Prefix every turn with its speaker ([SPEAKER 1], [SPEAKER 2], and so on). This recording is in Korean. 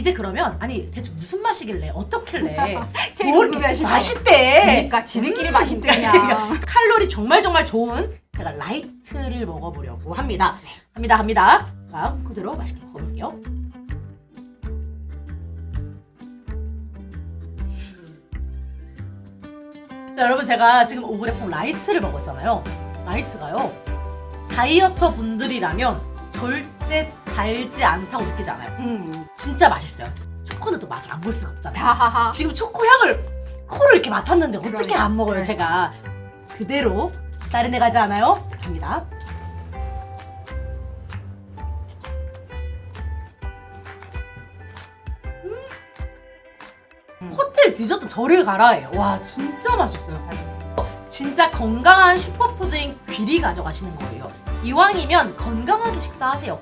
[SPEAKER 1] 이제 그러면 아니 대체 무슨 맛이길래 어떻길래
[SPEAKER 2] 제일
[SPEAKER 1] 뭘 이렇게
[SPEAKER 2] 궁금해하실 거.
[SPEAKER 1] 맛있대?
[SPEAKER 2] 그러니까 지들끼리 맛있대냐.
[SPEAKER 1] 그러니까 칼로리 정말 정말 좋은 제가 라이트를 먹어보려고 합니다. 합니다 합니다. 자 그대로 맛있게 먹어볼게요. 자, 여러분 제가 지금 오브레폼 라이트를 먹었잖아요. 라이트가요 다이어터 분들이라면 절대 달지 않다고 느끼지 않아요
[SPEAKER 2] 음.
[SPEAKER 1] 진짜 맛있어요 초코는 또 맛을 안 볼 수가 없잖아요
[SPEAKER 2] 하하하.
[SPEAKER 1] 지금 초코 향을 코로 이렇게 맡았는데 어떻게
[SPEAKER 2] 그러니까.
[SPEAKER 1] 안 먹어요
[SPEAKER 2] 네.
[SPEAKER 1] 제가 그대로 다른 데 가지 않아요? 갑니다 음. 호텔 디저트 저를 가라예요 와 진짜 맛있어요 진짜 건강한 슈퍼푸드인 귀리 가져가시는 거예요 이왕이면 건강하게 식사하세요